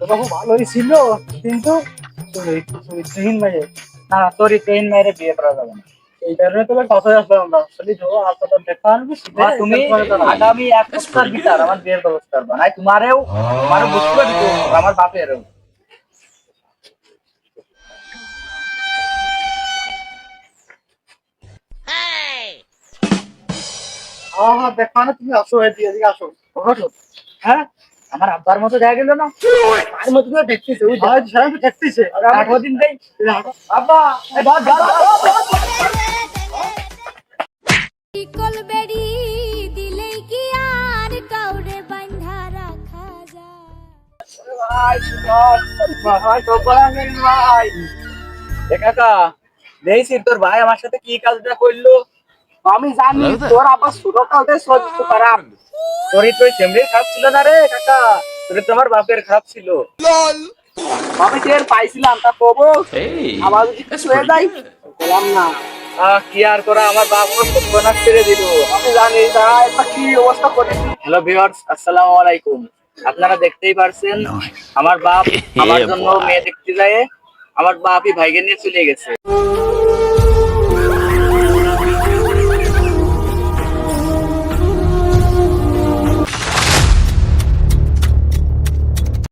তো ভালোই ছিল কিন্তু চরিত্রহীন মেয়ে না চরিত্রহীন মেয়েরে বিয়ে করা যাবে না। এই কারণে তোমার কথা আসলাম আমরা আসলে जो আপনাদের দেখা আনবি তুমি আগামী এক সপ্তাহের ভিতর আমার বিয়ের ব্যবস্থা করবা। নাই তোমারেও তোমারও বুঝতে পারব আমার বাপেরও। না তুমি আসো এদিকে আসো? হ্যাঁ? আমার আব্বার মতো দেখা গেল না। আর মতো করে দেখতেছে ওই ভাই সারা তো দেখতেছে। আঠারো দিন দেই। আব্বা এই ধর ধর কলবেরি দিলেই কি আর কাউরে বান্ধা রাখা যায়? কাকা দেখছি তোর ভাই আমার সাথে কি কাজটা করল? আমি জানি তোর আবার ছোট কালতে সহ্য খারাপ সেমরি খারাপ ছিল না রে কাকা? চরিত্র আমার বাপের খারাপ ছিল। আমি টের পাইছিলাম তা কবো? আবার যদি কিছু হয়ে যায় বললাম না। আহ, কি আর করা? আমার বাপ আমার সর্বনাশ ছেড়ে দিল। আমি জানি তা এটা কি অবস্থা করেছি হ্যালো ভিউয়ার্স আসসালামু আলাইকুম। আপনারা দেখতেই পারছেন আমার বাপ আমার জন্য মেয়ে দেখতে যায়। আমার বাপই ভাইকে নিয়ে চলে গেছে।